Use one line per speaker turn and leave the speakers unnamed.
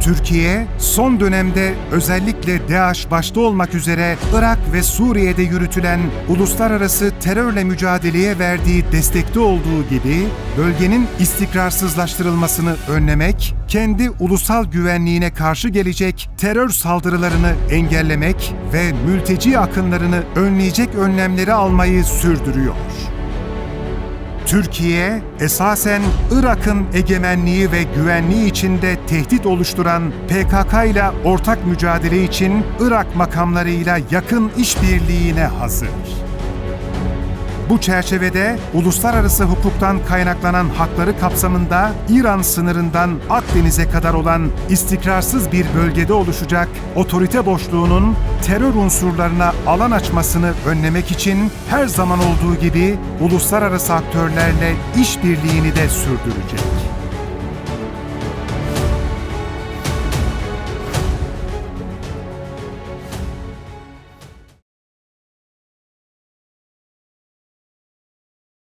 Türkiye, son dönemde özellikle DAEŞ başta olmak üzere Irak ve Suriye'de yürütülen uluslararası terörle mücadeleye verdiği destekte olduğu gibi, bölgenin istikrarsızlaştırılmasını önlemek, kendi ulusal güvenliğine karşı gelecek terör saldırılarını engellemek ve mülteci akınlarını önleyecek önlemleri almayı sürdürüyor. Türkiye, esasen Irak'ın egemenliği ve güvenliği içinde tehdit oluşturan PKK ile ortak mücadele için Irak makamlarıyla yakın işbirliğine hazır. Bu çerçevede uluslararası hukuktan kaynaklanan hakları kapsamında İran sınırından Akdeniz'e kadar olan istikrarsız bir bölgede oluşacak otorite boşluğunun terör unsurlarına alan açmasını önlemek için her zaman olduğu gibi uluslararası aktörlerle işbirliğini de sürdürecek.